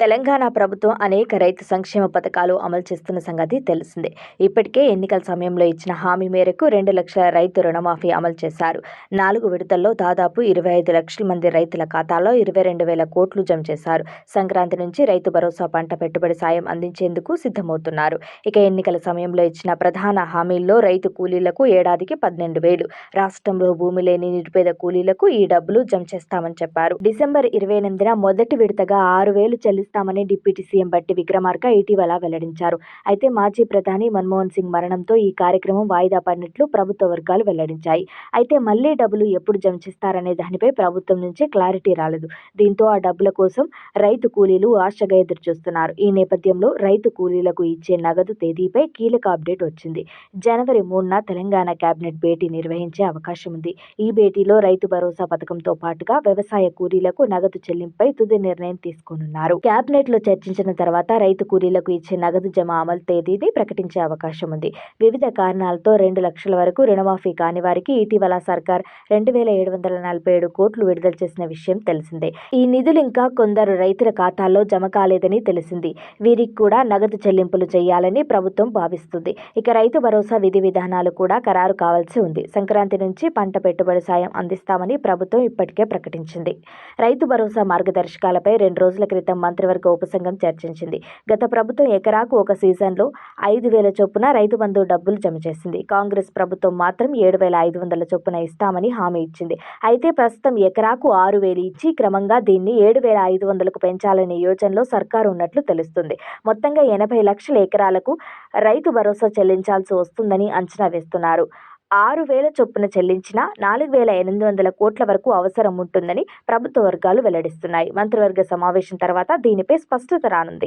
తెలంగాణ ప్రభుత్వం అనేక రైతు సంక్షేమ పథకాలు అమలు చేస్తున్న సంగతి తెలిసిందే. ఇప్పటికే ఎన్నికల సమయంలో ఇచ్చిన హామీ మేరకు రెండు లక్షల రైతు రుణమాఫీ అమలు చేశారు. నాలుగు విడతల్లో దాదాపు ఇరవై ఐదు లక్షల మంది రైతుల ఖాతాలో ఇరవై రెండు వేల కోట్లు జమ చేశారు. సంక్రాంతి నుంచి రైతు భరోసా పంట పెట్టుబడి సాయం అందించేందుకు సిద్ధమవుతున్నారు. ఇక ఎన్నికల సమయంలో ఇచ్చిన ప్రధాన హామీల్లో రైతు కూలీలకు ఏడాదికి పన్నెండు వేలు రాష్ట్రంలో భూమి లేని నిరుపేద కూలీలకు ఈ డబ్బులు జమ చేస్తామని చెప్పారు. డిసెంబర్ ఇరవై ఎనిమిదిన మొదటి విడతగా ఆరు వేలు చెల్లిస్తామని డిప్యూటీ సీఎం బట్టి విక్రమార్క ఇటీవల వెల్లడించారు. అయితే మాజీ ప్రధాని మన్మోహన్ సింగ్ మరణంతో ఈ కార్యక్రమం వాయిదా పడినట్లు ప్రభుత్వ వర్గాలు వెల్లడించాయి. అయితే మళ్ళీ డబ్బులు ఎప్పుడు జమ చేస్తారనే దానిపై ప్రభుత్వం నుంచి క్లారిటీ రాలేదు. దీంతో ఆ డబ్బుల కోసం రైతు కూలీలు ఆశగా ఎదురుచూస్తున్నారు. ఈ నేపథ్యంలో రైతు కూలీలకు ఇచ్చే నగదు తేదీపై కీలక అప్డేట్ వచ్చింది. జనవరి మూడున తెలంగాణ కేబినెట్ భేటీ నిర్వహించే అవకాశం ఉంది. ఈ భేటీలో రైతు భరోసా పథకంతో పాటుగా వ్యవసాయ కూలీలకు నగదు చెల్లింపై తుది నిర్ణయం తీసుకోనున్నారు. కేబినెట్ చర్చించిన తర్వాత రైతు కూలీలకు ఇచ్చే నగదు జమ అమలు తేదీని ప్రకటించే అవకాశం ఉంది. వివిధ కారణాలతో రెండు లక్షల వరకు రుణమాఫీ కాని వారికి ఇటీవల సర్కార్ రెండు వేల ఏడు వందల నలభై ఏడు కోట్లు విడుదల చేసిన విషయం తెలిసిందే. ఈ నిధులు ఇంకా కొందరు రైతుల ఖాతాల్లో జమ కాలేదని తెలిసింది. వీరికి కూడా నగదు చెల్లింపులు చేయాలని ప్రభుత్వం భావిస్తుంది. ఇక రైతు భరోసా విధి విధానాలు కూడా ఖరారు కావాల్సి ఉంది. సంక్రాంతి నుంచి పంట పెట్టుబడి సాయం అందిస్తామని ప్రభుత్వం ఇప్పటికే ప్రకటించింది. రైతు భరోసా మార్గదర్శకాలపై రెండు రోజుల క్రితం మంత్రివర్గ ఉపసంఘం చర్చించింది. గత ప్రభుత్వం ఎకరాకు ఒక సీజన్లో ఐదు వేల చొప్పున రైతు బంధు డబ్బులు జమ చేసింది. కాంగ్రెస్ ప్రభుత్వం మాత్రం ఏడు వేల ఐదు వందల చొప్పున ఇస్తామని హామీ ఇచ్చింది. అయితే ప్రస్తుతం ఎకరాకు ఆరు వేలు ఇచ్చి క్రమంగా దీన్ని ఏడు వేల ఐదు వందలకు పెంచాలనే యోచనలో సర్కారు ఉన్నట్లు తెలుస్తుంది. మొత్తంగా ఎనభై లక్షల ఎకరాలకు రైతు భరోసా చెల్లించాల్సి వస్తుందని అంచనా వేస్తున్నారు. ఆరు వేల చొప్పున చెల్లించిన నాలుగు వేల ఎనిమిది వందల కోట్ల వరకు అవసరం ఉంటుందని ప్రభుత్వ వర్గాలు వెల్లడిస్తున్నాయి. మంత్రివర్గ సమావేశం తర్వాత దీనిపై స్పష్టత రానుంది.